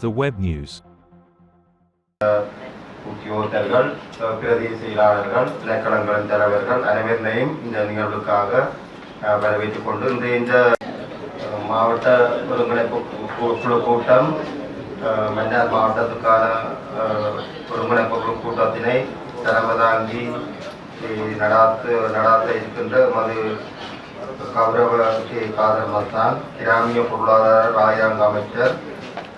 the web news. உத்தியோகத்தர்கள் பிரதி செயலாளர்கள் இலக்கணங்களின் தலைவர்கள் அனைவரையும் இந்த நிகழ்வுக்காக வரவேற்றுக் கொண்டு இந்த இந்த மாவட்ட ஒருங்கிணைப்பு குழு கூட்டம் மன்னார் மாவட்டத்துக்கான ஒருங்கிணைப்பு கூட்டத்தினை தலைமதாங்கி நடாத்து நடாத்த இருக்கின்ற மது கௌரவ காதர் மஸ்தான் கிராமிய பொருளாதார ராஜாங்க அமைச்சர்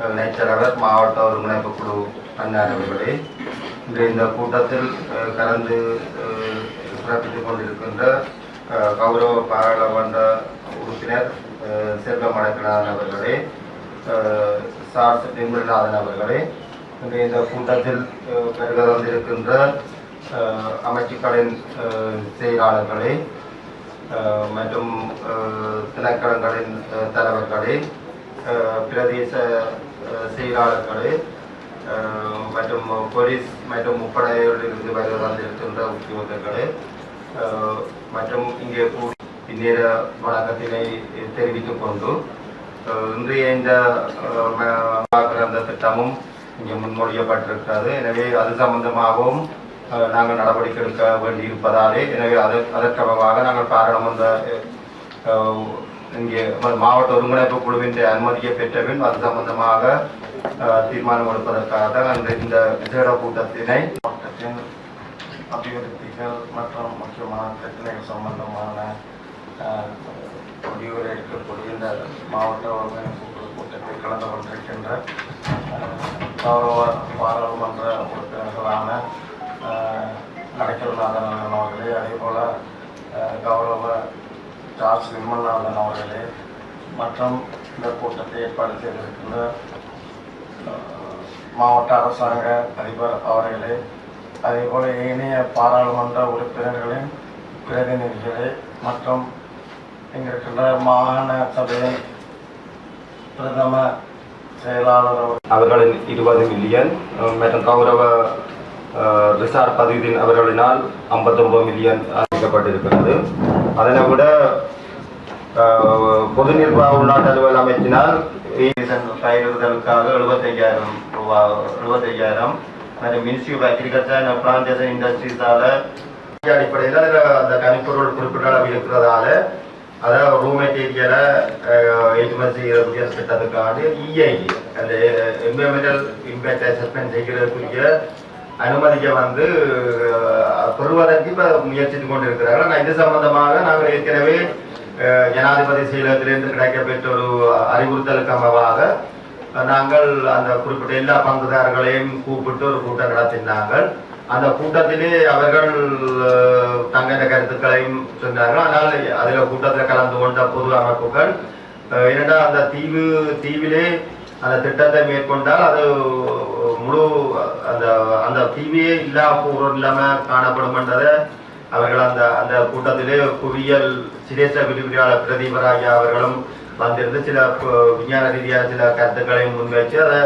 இணைச்சலவர் மாவட்ட ஒருங்கிணைப்பு குழு அண்ணார் அவர்களே இன்று இந்த கூட்டத்தில் கலந்து சிறப்பித்துக் கொண்டிருக்கின்ற கௌரவ பாராளுமன்ற உறுப்பினர் அஹ், அவர்களே சார் நிர்மலநாதன் அவர்களே இன்று இந்த கூட்டத்தில் அஹ், வந்திருக்கின்ற அமைச்சுக்களின் செயலாளர்களே மற்றும் திணைக்களங்களின் தலைவர்களே பிரதேச செயலாளர்களை செயலாளர்களே மற்றும் போலீஸ் மற்றும் முப்படையோரிலிருந்து வருகை வந்திருக்கின்ற உத்தியோகர்களே மற்றும் இங்கே பின்னேற வழக்கத்தினை தெரிவித்துக் கொண்டு இன்றைய இந்த அந்த திட்டமும் இங்கே முன்மொழியப்பட்டிருக்கிறது. எனவே அது சம்பந்தமாகவும் நாங்கள் நடவடிக்கை எடுக்க வேண்டியிருப்பதாலே எனவே அது அதற்கமாக நாங்கள் பாராளுமன்ற இங்கே மாவட்ட ஒருங்கிணைப்பு குழுவின் அனுமதியை பெற்ற பின் அது சம்பந்தமாக தீர்மானம் எடுப்பதற்காக தான் இந்த இந்த விசேட கூட்டத்தினை மாவட்டத்தின் அபிவிருத்திகள் மற்றும் முக்கியமான பிரச்சனைகள் சம்பந்தமான அஹ், முடிவுகளை எடுக்கக்கூடிய இந்த மாவட்ட ஒருங்கிணைப்பு குழு கூட்டத்தில் கலந்து கொண்டிருக்கின்ற கௌரவ பாராளுமன்ற உறுப்பினர்களான அஹ், நடைக்கல்நாதன் அவர்களே அதே போல கௌரவ ஜார்ஜ் விமல்நாதன் அவர்களே மற்றும் இந்த கூட்டத்தை ஏற்பாடு செய்திருக்கின்ற மாவட்ட அரசாங்க அதிபர் அவர்களே அதேபோல ஏனைய பாராளுமன்ற உறுப்பினர்களின் பிரதிநிதிகளே மற்றும் இங்கிருக்கின்ற மாகாண சபையின் பிரதம செயலாளர் அவர்களின் இருபது மில்லியன் மற்றும் கௌரவ ரிசார் பதிவின் அவர்களினால் ஐம்பத்தொம்பது மில்லியன் அறிவிக்கப்பட்டிருக்கிறது அதனை விட பொது நிர்வாக உள்நாட்டு அலுவல் அமைச்சினால் பயிரிடுதலுக்காக எழுபத்தையாயிரம் ரூபாய் எழுபத்தையாயிரம். மற்றும் ministry of agriculture and plantation இண்டஸ்ட்ரீஸால அடிப்படையில் அதில் அந்த கனிப்பொருள் குறிப்பிட்ட அளவு இருக்கிறதால அதாவது ரூ மெட்டீரியலை ஏற்றுமதி செய்யக்கூடிய திட்டத்துக்கான இஐஇ அந்த என்வரன்மெண்டல் இம்பேக்ட் அசஸ்மெண்ட் செய்கிறதுக்குரிய அனுமதிக்க வந்து அஹ், பெறுவதற்கு இப்போ முயற்சித்து கொண்டிருக்கிறார்கள். ஆனால் இது சம்பந்தமாக நாங்கள் ஏற்கனவே ஜனாதிபதி செயலகத்திலிருந்து கிடைக்கப்பெற்ற ஒரு அறிவுறுத்தலுக்கு அமைவாக நாங்கள் அந்த குறிப்பிட்ட எல்லா பங்குதாரர்களையும் கூப்பிட்டு ஒரு கூட்டம் நடத்தினார்கள். அந்த கூட்டத்திலே அவர்கள் தங்கின கருத்துக்களையும் சொன்னார்கள். ஆனால் அதில் கூட்டத்தில் கலந்து கொண்ட பொது அமைப்புகள் அஹ், அந்த தீவு தீவிலே அந்த திட்டத்தை மேற்கொண்டால் அது முழு அந்த அந்த தீவையே இல்லா பூர்வம் இல்லாமல் காணப்படும் என்றதை அவர்கள் அந்த அந்த கூட்டத்திலே புவியியல் சிரேஷ்ட விரிவுரையாளர் பிரதீபராஜா அவர்களும் வந்திருந்து சில விஞ்ஞான ரீதியாக சில கருத்துக்களை முன்வைச்சு அதை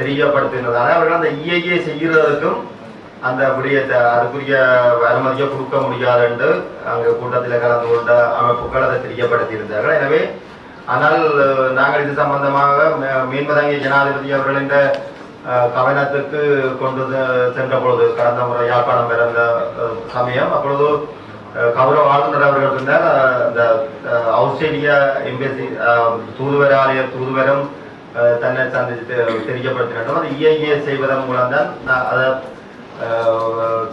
தெரியப்படுத்தினதால அவர்கள் அந்த இஐஏ செய்கிறதுக்கும் அந்த விடயத்தை அதுக்குரிய அனுமதியை கொடுக்க முடியாது என்று அங்கே கூட்டத்தில் கலந்து கொண்ட அமைப்புகள் அதை தெரியப்படுத்தியிருந்தார்கள். எனவே ஆனால் நாங்கள் இது சம்பந்தமாக மே- ஜனாதிபதி அவர்கள் இந்த கவனத்துக்கு கொண்டு சென்ற பொழுது கடந்த முறை யாழ்ப்பாணம் பிறந்த சமயம் அப்பொழுது கௌரவ ஆளுநர் அவர்கள் இருந்தால் இந்த அஹ், ஆஸ்திரேலியா எம்பசி தூதுவராலய தூதுவரும் தன்னை சந்தித்து தெரியப்படுத்தினோம் அது இஐஏ செய்வதன் மூலம் தான் நான் அதை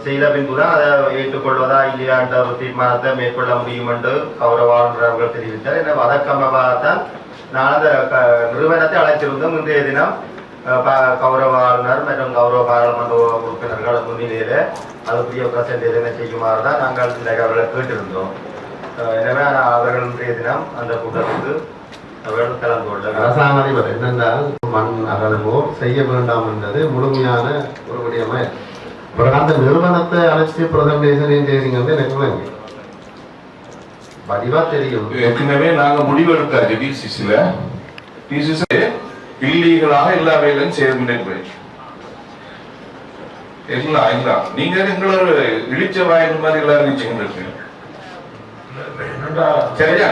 செய்த பின்புதான் அதை ஏற்றுக்கொள்வதா இல்லையா என்ற ஒரு தீர்மானத்தை மேற்கொள்ள முடியும் என்று கௌரவ ஆளுநர் அவர்கள் தெரிவித்தார் எனவே தான் நான் அந்த க- நிறுவனத்தை அழைத்திருந்தோம். இன்றைய தினம் கௌரவ ஆளுநர் மற்றும் கௌரவ பாராளுமன்ற உறுப்பினர்கள் முன்னிலையில அதுக்குரிய பிரசன்டேஷனை செய்யுமாறு தான் நாங்கள் இந்த அவர்களை கேட்டிருந்தோம். எனவே அவர்கள் இன்றைய தினம் அந்த கூட்டத்துக்கு அவர்கள் கலந்து கொள்ள அரசாங்க அதிபர் என்னென்றால் மண் அகழ்வோ செய்ய வேண்டாம் என்பது முழுமையான ஒரு விடயமா. இருக்கு. பிறகு அந்த நிறுவனத்தை அழைச்சி பிரசன்டேஷன் செய்றீங்கன்னு எனக்கு. வடிவா தெரியும். ஏற்கனவே நாங்க முடிவெடுத்தாச்சு டிசிசில டிசிசி இல்லீகலாக எல்லா வேலையும் எல்லாம் எல்லாம் நீங்க எங்களோட இழிச்ச வாயின் மாதிரி எல்லாம் இருந்துச்சுங்க இருக்கீங்க? சரியா?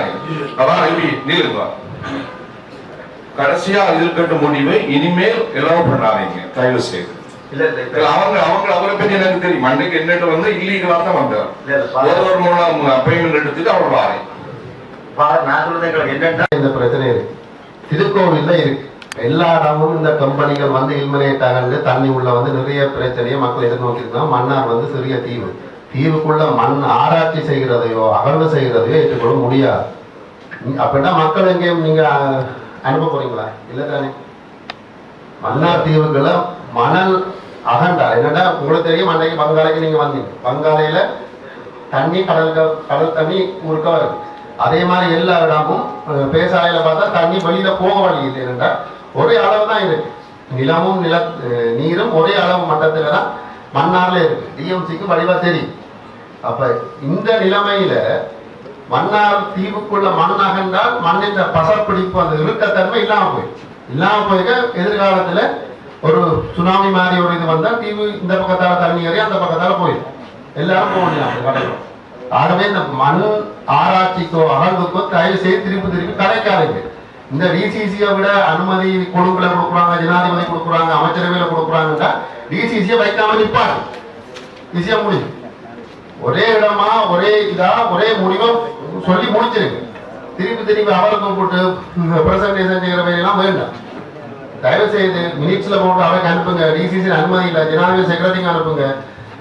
அவா இப்படி நீங்க கடைசியா இருக்கட்ட முடிவை இனிமேல் எலோ பண்ணாதீங்க. தயவு செய்து. இல்ல இல்ல அவங்க அவங்க அவரை பத்தி எனக்கு தெரியும். அன்னைக்கு என்னட்டு வந்து இல்லீகலா தான் வந்தார் பா- ஒருவர் மூலம் அப்பாயின்மெண்ட் எடுத்துட்டு அவர் வாரேன். என்னன்னா? இந்த பிரச்சனை இருக்கு. திருக்கோவில்ல இருக்கு. எல்லா இடமும் இந்த கம்பெனிகள் வந்து இல்மினேட் தண்ணி உள்ள வந்து நிறைய பிரச்சனையை மக்கள் எதிர்நோக்கிருக்காங்க மன்னார் வந்து சிறிய தீவு. தீவுக்குள்ள மண் ஆராய்ச்சி செய்கிறதையோ அகழ்வு செய்கிறதையோ ஏற்றுக்கொள்ள முடியாது. அப்படின்னா மக்கள் எங்கேயும் நீங்க அனுப்ப போறீங்களா? இல்ல தானே. மன்னார் தீவுக்குள்ள மணல் அகண்டா என்னன்னா உங்களுக்கு தெரியும் அன்றைக்கு பங்காளைக்கு நீங்க வந்தீங்க. பங்காலையில தண்ணி கடல் கடல் தண்ணி ஊருக்கா வருது. அதே மாதிரி எல்லா இடமும் பேசாலையில பார்த்தா தண்ணி வெளியில போக வழி இல்லை. ஒரே அளவு தான் இருக்கு. நிலமும் நில நீரும் ஒரே அளவு மட்டத்துல தான் மன்னார்ல இருக்கு. டிஎம்சிக்கு வடிவா தெரியும். அப்ப இந்த நிலைமையில மன்னார் தீவுக்குள்ள மண் அகண்டால் மண்ணின் பசப்பிடிப்பு அந்த இறுக்கத்தன்மை இல்லாம போயிடும் இல்லாம போயிருக்க எதிர்காலத்துல ஒரு சுனாமி மாதிரி ஒரு இது வந்தால் தீவு இந்த பக்கத்தால் தண்ணி ஏறி அந்த பக்கத்தால் போயிடும். எல்லாரும் போக முடியாது கடலும் ஆகவே இந்த மண் ஆராய்ச்சிக்கோ அகழ்வுக்கோ தயவு செய்து திருப்பி திருப்பி கலைக்காதீங்க இந்த டிசிசியை விட அனுமதி கொடுப்பில் கொடுக்குறாங்க ஜனாதிபதி கொடுக்குறாங்க அமைச்சரவையில் கொடுக்குறாங்கன்னா டிசிசியை வைக்காம நிற்பாங்க. ஈஸியாக முடியும் ஒரே இடமா ஒரே இதா ஒரே முடிவும் சொல்லி முடிச்சிருக்கு திருப்பி திருப்பி அவரை கூப்பிட்டு பிரசன்டேஷன் செய்கிற வேலையெல்லாம் வேண்டாம். தயவு செய்து மினிட்ஸ்ல போட்டு அவருக்கு அனுப்புங்க. டிசிசி அனுமதி இல்லை. ஜனாதிபதி செக்ரட்டரிக்கு அனுப்புங்க.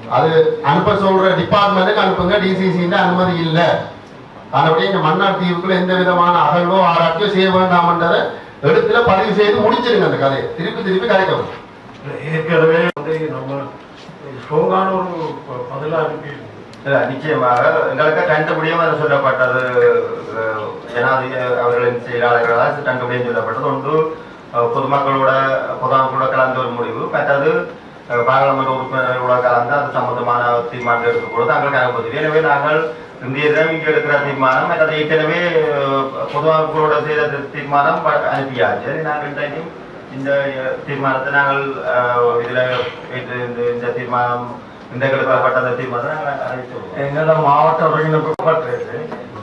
அது அனுப்ப சொல்ற டிபார்ட்மெண்ட்டுக்கு அனுப்புங்க. டிசிசிന്റെ அனுமதி இல்லை. ஆனபடி இந்த மன்னார் தீவுக்குள்ள எந்த விதமான அகழ்வோ ஆராய்ச்சியோ செய்ய வேண்டாம்ன்றதை இடத்துல பதிவு செய்து முடிச்சிருங்க அந்த கதையை. திருப்பி திருப்பி கதைக்கவும் ஏற்கனவே வந்து நம்ம ஸ்ட்ராங்கான ஒரு ப- பதிலா இருக்கு. நிச்சயமாக. எங்களுக்கு கண்டுபிடியும் அது சொல்லப்பட்டது ஜனாதிபதி அவர்களின் செயலாளர்களால் கண்டுபிடியும் சொல்லப்பட்டது. ஒன்று பொதுமக்களோட பொதுமக்களோட கலந்த ஒரு முடிவு. மற்றது பாராளுமன்ற உறுப்பினர்களோட கலந்து அது சம்பந்தமான தீர்மானத்தை எடுத்துக்கொண்டு தாங்கள் அனுப்பதில்லை எனவே நாங்கள் இந்திய இங்கே எடுக்கிற தீர்மானம் மற்றது ஏற்கனவே பொதுமக்களோட செய்த தீர்மானம் அனுப்பியாச்சு. நாங்கள் இன்றைக்கு இந்த தீர்மானத்தை நாங்கள் அஹ், இந்த- இந்த தீர்மானம் இந்த எடுக்கப்பட்ட அந்த தீர்மானத்தை நாங்கள் அறிவித்துள்ளோம் எங்களோட மாவட்ட ஒருங்கிணைப்பு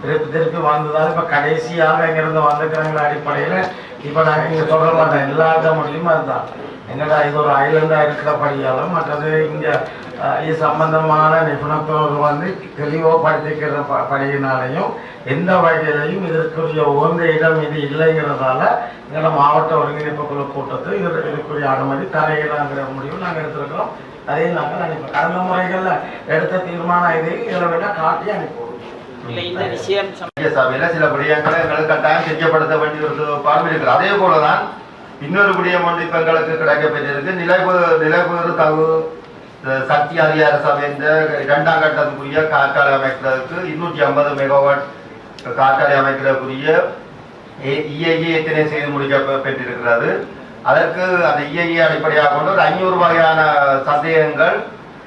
திருப்பி திருப்பி வந்ததால் இப்போ கடைசியாக எங்கிருந்து வந்துக்கிறவங்க அடிப்படையில இப்போ நான் இங்க சொல்ல மாட்டேன் எல்லா முடியும் அதுதான். எங்கடா இது ஒரு ஐலண்டா இருக்கிறபடியாலும் மற்றது இங்கே இது சம்பந்தமான நிபுணத்துவம் வந்து தெளிவுபடுத்திக்கிற ப- படியினாலையும் எந்த வகையிலையும் இதற்குரிய உகந்த இடம் இது இல்லைங்கிறதால எங்களோட மாவட்ட ஒருங்கிணைப்பு குழு கூட்டத்தில் இது இதுக்குரிய அனுமதி தரையிலாங்கிற முடிவு நாங்கள் எடுத்திருக்கிறோம். அதையும் நாங்கள் அனுப்பி கடந்த முறைகளில் எடுத்த தீர்மானம் இதையும் இதை விட காட்டி அனுப்புவோம் இந்த விஷயம் சபையில சில விடயங்களை எங்களுக்கு கட்டாயம் செஞ்சப்படுத்த வேண்டிய ஒரு பாடம் இருக்கிறது. அதே போலதான் இன்னொரு விடயம் ஒன்று இப்ப எங்களுக்கு கிடைக்கப்பட்டிருக்கு நிலைவு நிலைபெறு தகு சக்தி அதிகார சபை இந்த இரண்டாம் கட்டத்துக்குரிய காற்றாலை அமைக்கிறதுக்கு இருநூற்றி ஐம்பது மெகாவாட் காற்றாலை அமைக்கிறதுக்குரிய இஐஏ எத்தனை செய்து முடிக்க பெற்றிருக்கிறது. அதற்கு அந்த இஐஏ அடிப்படையாக கொண்டு ஒரு ஐநூறு வகையான சந்தேகங்கள்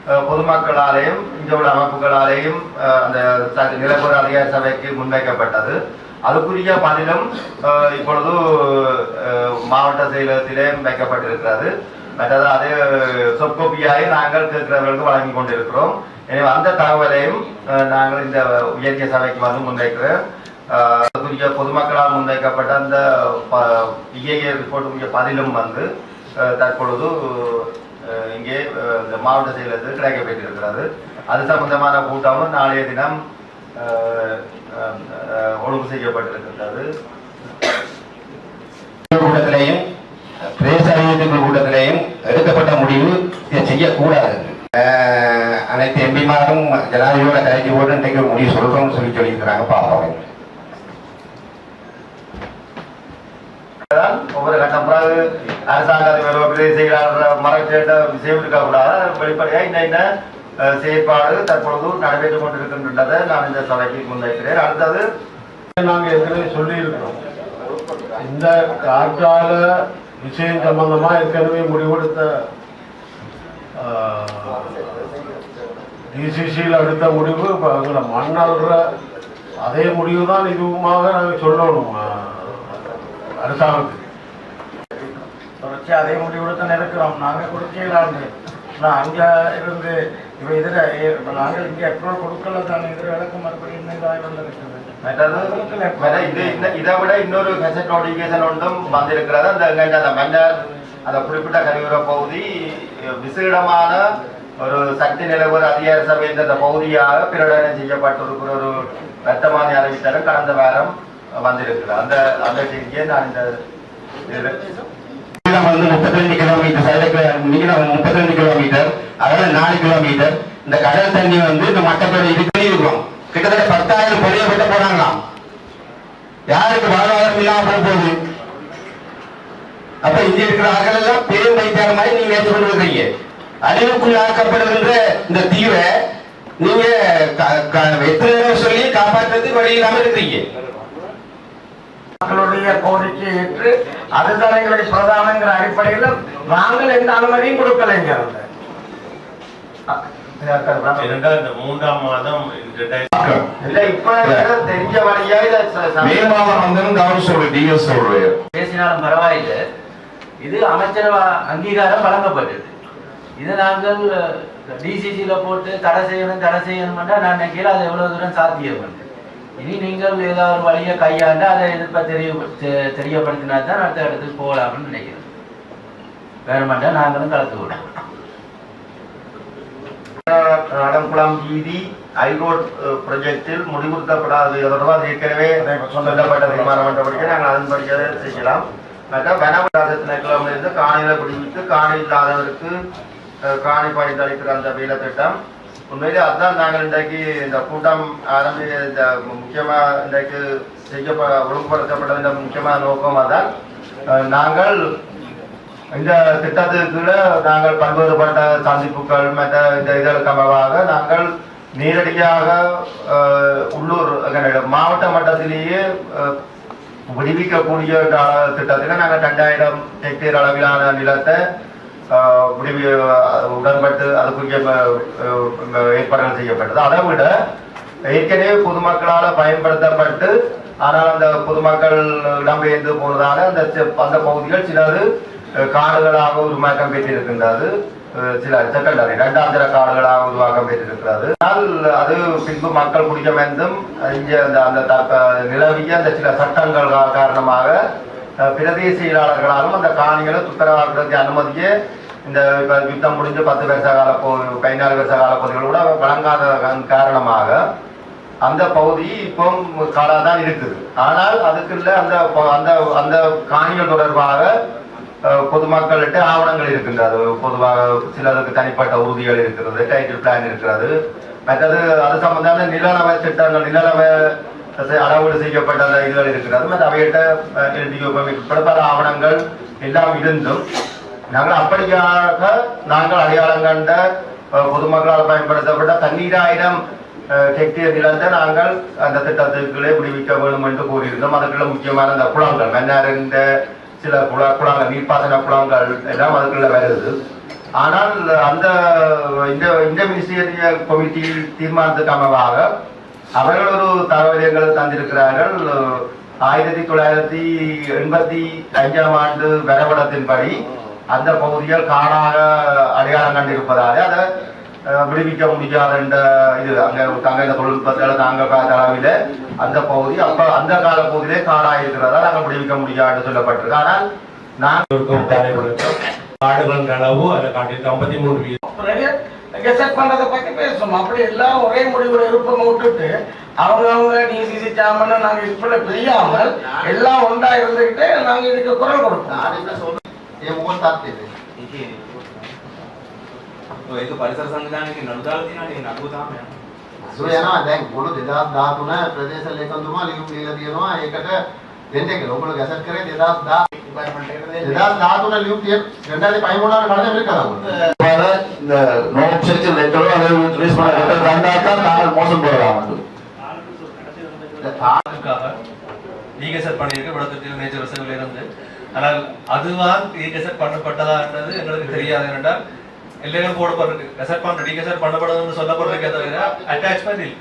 பொதுமக்களாலேயும் இங்க உள்ள அமைப்புகளாலேயும் அந்த ச- நிலப்புற அதிகார சபைக்கு முன்வைக்கப்பட்டது. அதுக்குரிய பதிலும் இப்பொழுது மாவட்ட செயலகத்திலே வைக்கப்பட்டிருக்கிறது. மற்றது அது சொற்கோப்பியாய் நாங்கள் கேட்கிறவர்களுக்கு வழங்கி கொண்டிருக்கிறோம். எனவே அந்த தகவலையும் நாங்கள் இந்த உயர்த்திய சபைக்கு வந்து முன்வைக்கிறோம் அதுக்குரிய பொதுமக்களால் முன்வைக்கப்பட்ட அந்த இயற்கை ரிப்போர்ட்டுக்குரிய பதிலும் வந்து தற்பொழுது இங்கே இந்த மாவட்ட செயலகத்தில் கிடைக்கப்பட்டிருக்கிறது அது சம்பந்தமான கூட்டமும் நாளைய தினம் ஒழுங்கு செய்யப்பட்டிருக்கின்றது. கூட்டத்திலேயும் பிரதேச அறிவிப்புகள் கூட்டத்திலேயும் எடுக்கப்பட்ட முடிவு இதை செய்யக்கூடாது. அனைத்து எம்பிமாரும் ஜனாதிபதியோட கலைச்சி போட்டு இன்றைக்கு முடிவு சொல்றோம்னு சொல்லி சொல்லியிருக்கிறாங்க. பார்ப்போம். ஒவ்வொரு கட்டம் பிறகு அரசாங்கத்தின் அதிபர் பிரதேச செயலாளர் மறைச்சேட்ட விஷயம் கூடாது வெளிப்படையாக இந்த இந்த செயற்பாடு தற்பொழுது நடைபெற்றுக் கொண்டிருக்கின்றதை நான் இந்த சபைக்கு முன்வைக்கிறேன். அடுத்தது நாங்கள் ஏற்கனவே சொல்லியிருக்கிறோம். இந்த காற்றால விஷயம் சம்பந்தமாக ஏற்கனவே முடிவெடுத்த டிசிசியில் எடுத்த முடிவு இப்போ எங்களை மண்ணல்ற அதே முடிவு தான் இதுவுமாக நாங்கள் சொல்லணும் அரசாங்கத்துக்கு. தொடர்ச்சி அதே முடிவெடுத்து இருக்கிறோம் நாங்கள் கொடுக்கலான்னு நான் அங்க இருந்து இப்ப இதுல இப்ப நாங்கள் இங்க அப்ரூவல் கொடுக்கல தானே இது விளக்கு மறுபடியும் இன்னும் இருக்குது இது விட இன்னொரு கெசட் நோட்டிபிகேஷன் ஒன்றும் வந்திருக்கிறது. அந்த அந்த மன்னர் அந்த குறிப்பிட்ட கருவிற பகுதி விசேடமான ஒரு சக்தி நிலவர அதிகார சபை இந்த பகுதியாக பிரகடனம் செய்யப்பட்டிருக்கிற ஒரு வர்த்தமானி அறிவித்தலும் கடந்த வாரம் வந்திருக்கிறது. அந்த அந்த செய்தியை நான் இந்த இதில் நீளம் வந்து முப்பத்தி ரெண்டு கிலோமீட்டர் சைடுக்கு நீளம் முப்பத்தி ரெண்டு கிலோமீட்டர் அதாவது நாலு கிலோமீட்டர். இந்த கடல் தண்ணி வந்து இந்த மட்டப்படி இதுக்கு இருக்கும். கிட்டத்தட்ட பத்தாயிரம் பொழியப்பட்டு போனாங்களாம். யாருக்கு வாழ்வாதாரம் இல்லாம போக போகுது அப்ப இங்க இருக்கிற ஆக்கள் எல்லாம் பெரும் வைத்தியார மாதிரி நீங்க ஏற்றுக்கொண்டு இருக்கிறீங்க அழிவுக்குள் ஆக்கப்படுகின்ற இந்த தீவை நீங்க எத்தனை சொல்லி காப்பாற்றுறதுக்கு வழி இல்லாம இருக்கிறீங்க. மக்களுடைய கோரிக்கையை ஏற்று அதுதான் எங்களுடைய பிரதானங்கிற அடிப்படையில் நாங்கள் எந்த அனுமதியும் கொடுக்கலைங்க. மூன்றாம் மாதம் தெரிஞ்ச வழியா பேசினாலும் பரவாயில்லை. இது அமைச்சர் அங்கீகாரம் வழங்கப்பட்டது. இது நாங்கள் டிசிசியில் போட்டு தடை செய்யணும் தடை செய்யணும்னா நான் நினைக்கிறேன் அது எவ்வளவு தூரம் சாத்தியம். இனி நீங்கள் ஏதாவது ஒரு வழியை கையாண்டு அதை எதிர்ப்ப தெரிய தெரியப்படுத்தினா தான் அடுத்த இடத்துக்கு போகலாம்னு நினைக்கிறேன். வேணுமெண்டா நாங்களும் கலந்து விடுவோம் நடங்குளம் வீதி ஐரோட் ப்ரொஜெக்டில் முடிவுறுத்தப்படாது. தொடர்பாக ஏற்கனவே சொல்லப்பட்ட தீர்மானப்பட்டபடியே நாங்கள் அதன்படியாக செய்யலாம். மற்ற இருந்து காணிகளை பிடிவித்து காணி இல்லாதவருக்கு அஹ், காணி பயந்து அளிக்கிற அந்த வேலை திட்டம் உண்மையிலே அதுதான் நாங்கள் இன்றைக்கு இந்த கூட்டம் ஆரம்பி இந்த முக்கியமாக இன்றைக்கு செய்ய ஒழுங்குபடுத்தப்பட்ட இந்த முக்கியமான நோக்கமாக தான் நாங்கள் இந்த திட்டத்துக்குள்ள நாங்கள் பல்வேறுபட்ட சந்திப்புகள் மற்ற இந்த இதற்கு நாங்கள் நேரடியாக உள்ளூர் மாவட்ட மட்டத்திலேயே விடுவிக்கக்கூடிய ஒரு திட்டத்தில் நாங்கள் ரெண்டாயிரம் ஹெக்டேர் அளவிலான நிலத்தை முடிவு உடன்பட்டு அதுக்குரிய ஏற்பாடுகள் செய்யப்பட்டது. அதை விட ஏற்கனவே பொதுமக்களால் பயன்படுத்தப்பட்டு ஆனால் அந்த பொதுமக்கள் இடம்பெயர்ந்து போனதால அந்த அந்த பகுதிகள் சிலது காடுகளாக உருமாக்கம் பெற்றிருக்கின்றது. சில செகண்டரி இரண்டாம் தர காடுகளாக உருவாக்கம் பெற்றிருக்கிறது. ஆனால் அது பின்பு மக்கள் குடிக்கமென்றும் இங்கே அந்த அந்த தக்க- நிலவிய அந்த சில சட்டங்கள் காரணமாக பிரதேச செயலாளர்களாலும் அந்த காணிகளை துப்புரவாக்குறதுக்கு அனுமதியே இந்த யுத்தம் முடிஞ்சு பத்து வருஷ கால போ பதினாலு வருஷ கால பகுதிகள் கூட வழங்காத காரணமாக அந்த பகுதி இப்போ காடாக தான் இருக்குது. ஆனால் அதுக்குள்ள அந்த அந்த அந்த காணிகள் தொடர்பாக பொதுமக்கள்கிட்ட ஆவணங்கள் இருக்கின்றது. பொதுவாக சிலருக்கு தனிப்பட்ட உறுதிகள் இருக்கிறது டைட்டில் பிளான் இருக்கிறது. மற்றது அது சம்பந்தமான நிலநவ திட்டங்கள் நிலநவ அளவீடு செய்யப்பட்ட அந்த இதுகள் இருக்கிறது மற்ற அவையிட்ட எல்டிஓ உட்பட பல ஆவணங்கள் எல்லாம் இருந்தும் நாங்கள் அப்படியாக நாங்கள் அடையாளம் கண்ட பொதுமக்களால் பயன்படுத்தப்பட்ட பன்னீராயிரம் ஹெக்டேர் நிலத்தை நாங்கள் அந்த திட்டத்துக்குள்ளே விடுவிக்க வேண்டும் என்று கூறியிருந்தோம். அதுக்குள்ள முக்கியமான அந்த குளங்கள் மன்னாரின் சில குள குளங்கள் நீர்ப்பாசன குளங்கள் எல்லாம் அதுக்குள்ள வருது. ஆனால் அந்த இந்த இந்த மினிஸ்டீரியல் கமிட்டி தீர்மானத்துக்கு அமைவாக அவர்கள் ஒரு தகவல் எங்களுக்கு தந்திருக்கிறார்கள். ஆயிரத்தி தொள்ளாயிரத்தி எண்பத்தி அஞ்சாம் ஆண்டு வரைபடத்தின்படி அந்த பகுதிகள் காடாக அடையாளம் கண்டிருப்பதாலே அதை விடுவிக்க முடியாத என்ற இது அங்க தங்க இந்த தொழில்நுட்பத்தில் நாங்க பார்த்த அளவில் அந்த பகுதி அப்ப அந்த கால பகுதியிலே காடாக இருக்கிறதா நாங்கள் விடுவிக்க முடியாது சொல்லப்பட்டிருக்கு. ஆனால் நான் காடுகளின் அளவு அதை காட்டி ஐம்பத்தி மூணு கெசட் பண்றதை பத்தி பேசணும் அப்படி எல்லாம் ஒரே முடிவுல இருப்போம் விட்டுட்டு அவங்க அவங்க டிசிசி சாமன் நாங்க இப்படி பிரியாமல் எல்லாம் ஒன்றா இருந்துகிட்டு நாங்க இதுக்கு குரல் கொடுப்போம் நான் என்ன சொல்றேன் என் முகம் தாத்தியது ඒක පරිසර සංවිධානයේ නඩුදාලා තියෙනවා නේ නඩුව තාම යනවා. සෝ යනවා දැන් මුළු 2013 ප්‍රදේශ ලේකම්තුමා ලියුම් දීලා තියෙනවා ඒකට දෙන්න කියලා. ඔයගොල්ලෝ ගැසට් කරේ 2010 2013 ලියුම් තියෙන 2013 நடந்த இருக்காங்க இந்த நோ அப்செக்ஷன் லெட்டரோ அதை ரிலீஸ் பண்ண லெட்டர் தந்தாத்தான் நாங்கள் மோசம் போடலாம் அதுக்காக ரீகெசட் பண்ணியிருக்கு வடத்திற்கு நேச்சர் ரிசர்வ்ல இருந்து ஆனால் அதுதான் ரீகெசட் பண்ணப்பட்டதான்றது எங்களுக்கு தெரியாது என்றால் எல்லைகள் போடப்பட்டிருக்கு கெசட் பண்ண ரீகெசட் பண்ணப்படுதுன்னு சொல்லப்பட்டிருக்கே தவிர அட்டாச்மெண்ட் இல்லை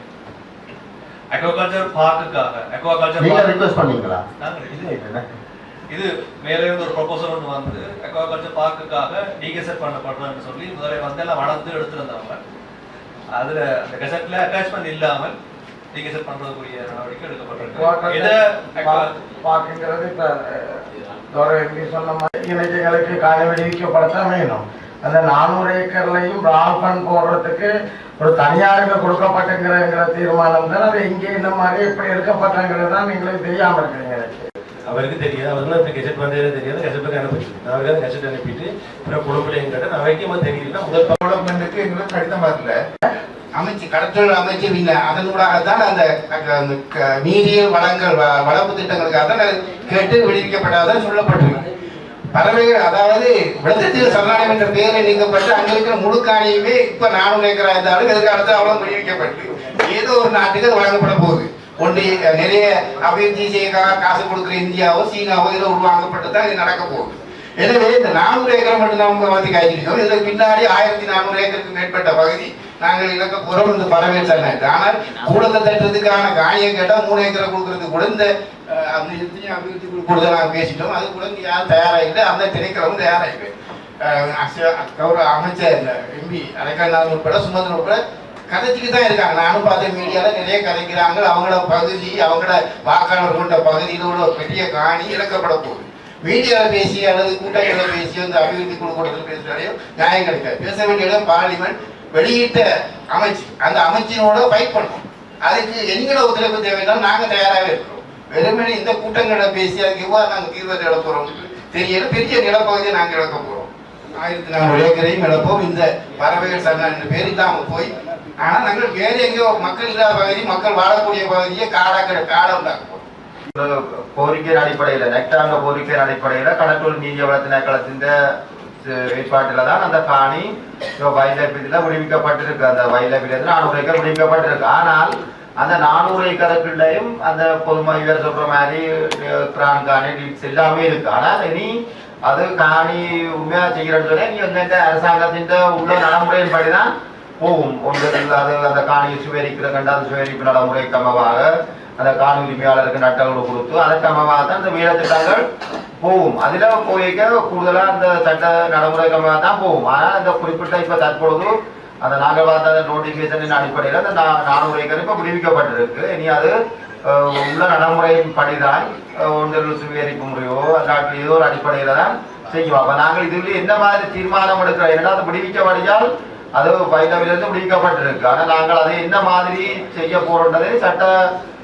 அக்வாகல்ச்சர் பார்க்குக்காக நீங்க அக்வாகல்ச்சர் ரிக்வெஸ்ட் பண்ணீங்களா இது இது மேலே இருந்து ஒரு ப்ரொபோசல் ஒன்று வந்து அக்வாகல்ச்சர் பார்க்குக்காக டீகெசட் பண்ணப்படுறதுன்னு சொல்லி முதல்ல வந்து எல்லாம் வளர்ந்து எடுத்திருந்தவங்க. அதுல அந்த கெசட்ல அட்டாச்மெண்ட் இல்லாமல் டீகெசட் பண்றதுக்குரிய நடவடிக்கை எடுக்கப்பட்டிருக்கு. இதை பார்க்குங்கிறது இப்போ சொன்ன மாதிரி இணைச்சங்களுக்கு காணி விடுவிக்கப்படத்தான் வேணும். அந்த நானூறு ஏக்கர்லையும் ரால்பன் போடுறதுக்கு ஒரு தனியாருக்கு கொடுக்கப்பட்டுங்கிற தீர்மானம் தான். அது இங்கே இந்த மாதிரி எப்படி எடுக்கப்பட்டங்கிறது தான் எங்களுக்கு தெரியாமல் இருக்கிறீங்க. அவருக்கு தெரியாது. அவர் தான் இப்படி கெசட் பண்ணுறது தெரியாது. கெசட்டுக்கு அனுப்பிச்சு அவருக்கு அந்த கெசட் அனுப்பிட்டு அப்புறம் கேட்டேன் அவைக்கும் தெரியல முதல் டெவலப்மெண்ட்டுக்கு எங்களுக்கு கடிதம் வரல. அமைச்சு கடற்றொழில் அமைச்சர் இல்லை. அதனூடாக தான் அந்த அந்த க- நீரியல் வளங்கள் வ- வளர்ப்பு திட்டங்களுக்காக தான் கேட்டு விடுவிக்கப்பட்டதாக சொல்லப்பட்டிருக்கு. பறவைகள் அதாவது விளக்கத்தில் சரணாலயம் என்ற பெயரை நீக்கப்பட்டு அங்க இருக்கிற முழு காணியுமே இப்ப நானூறு ஏக்கரா இருந்தாலும் எதிர்காலத்தில் அவ்வளவு விடுவிக்கப்பட்டு ஏதோ ஒரு நாட்டுக்கு அது வழங்கப்பட போகுது. ஒன்று நிறைய அபிவிருத்தி செய்ய காசு கொடுக்குற இந்தியாவோ சீனாவோ இதில் உருவாக்கப்பட்டு தான் இது நடக்க போகுது. எனவே இந்த நானூறு ஏக்கர் மட்டும் நம்ம வந்து காய்ச்சிருக்கோம் இதுக்கு பின்னாடி ஆயிரத்தி நானூறு ஏக்கருக்கு மேற்பட்ட பகுதி நாங்கள் இழக்க போறோம் இந்த பறவை ஆனால் கூடத்தை தட்டுறதுக்கான காணியை கேட்டால் மூணு ஏக்கரை கொடுக்கறது கூட இந்த அஹ், அபிவிருத்தி குழு நாங்கள் பேசிட்டோம். அது கூட இங்க யாரும் தயாராகிட்டு அந்த திணைக்களமும் தயாராகிட்டு கௌரவ அமைச்சர் எம்பி அரைக்கண்ணான் உட்பட சுமந்திரன் உட்பட கதைச்சிட்டு தான் இருக்காங்க. நானும் பார்த்தேன் மீடியால நிறைய கதைக்கிறாங்க. அவங்கள பகுதி அவங்களோட வாக்காளர் கொண்ட பகுதியில் உள்ள பெரிய காணி இழக்கப்பட போகுது. மீடியாவில் பேசி அல்லது கூட்டங்களில் பேசி அந்த அபிவிருத்தி குழு கூட்டத்தில் பேசுகிறாரையும் நியாயம் கிடைக்காது. பேச வேண்டிய இடம் பார்லிமெண்ட் வெளியிட்ட அமைச்சு. அந்த அமைச்சினோட ஃபைட் பண்ணும். அதுக்கு எங்களோட ஒத்துழைப்பு தேவைன்னா நாங்கள் தயாராகவே இருக்கிறோம். வெறுமனே இந்த கூட்டங்களை பேசி அதுக்கு எவ்வாறு நாங்கள் தீர்வை தேட போறோம் தெரியல. பெரிய நிலப்பகுதியை நாங்கள் இழக்க போகிறோம் ஆயிரத்தி நானூறு ஏக்கரையும் இழப்போம். இந்த பறவைகள் சரணாலயம் பேரில் தான் போய். ஆனால் நாங்கள் வேற எங்கேயோ மக்கள் இல்லாத பகுதி மக்கள் வாழக்கூடிய பகுதியை காடாக்கிற காடை உண்டாக்க போறோம். கோரிக்கையின் அடிப்படையில் நெக்டாங்க கோரிக்கையின் அடிப்படையில் கடற்றூர் நீதிய வள திணைக்களத்தின் ஏற்பாட்டில் தான் அந்த காணி வைலபியத்தில் விடுவிக்கப்பட்டிருக்கு. அந்த வைலபியத்தில் நானூறு ஏக்கர் விடுவிக்கப்பட்டிருக்கு. ஆனால் அந்த நானூறு ஏக்கருக்குள்ளேயும் அந்த பொதும சொல்ற மாதிரி அஹ், கிரான் காணி டீட்ஸ் எல்லாமே இருக்கு. ஆனால் இனி அது காணி உண்மையா செய்கிறேன்னு சொல்லி நீ வந்து இந்த அரசாங்கத்தின் உள்ள நடைமுறையின்படி தான் போகும். ஒன்று அது அந்த காணியை சுவரிக்கிற கண்டு அந்த சுவரிப்பு நடைமுறை கமவாக அந்த காணி உரிமையாளருக்கு நட்டங்களை கொடுத்து அதற்கமாக தான் இந்த வீட திட்டங்கள் போகும். அதில் போய்க்க கூடுதலாக அந்த சட்ட நடைமுறைக்கமாக தான் போகும். ஆனால் அந்த குறிப்பிட்ட இப்ப தற்பொழுது அந்த நாங்கள் பார்த்த அந்த நோட்டிஃபிகேஷனின் அடிப்படையில் அந்த நா- நானூறு ஏக்கர் இப்போ விடுவிக்கப்பட்டிருக்கு. இனி அது உள்ள நடைமுறையின் படிதான் ஒன்றில் சுவீகரிப்பு முறையோ அல்லாட்டி ஏதோ ஒரு அடிப்படையில் தான் செய்யும். அப்போ நாங்கள் இதில் என்ன மாதிரி தீர்மானம் எடுக்கிறோம்? என்னடா அது விடுவிக்கப்படியால் அது பயிலவிலிருந்து விடுவிக்கப்பட்டிருக்கு. ஆனால் நாங்கள் அதை என்ன மாதிரி செய்ய போறோன்றதை சட்ட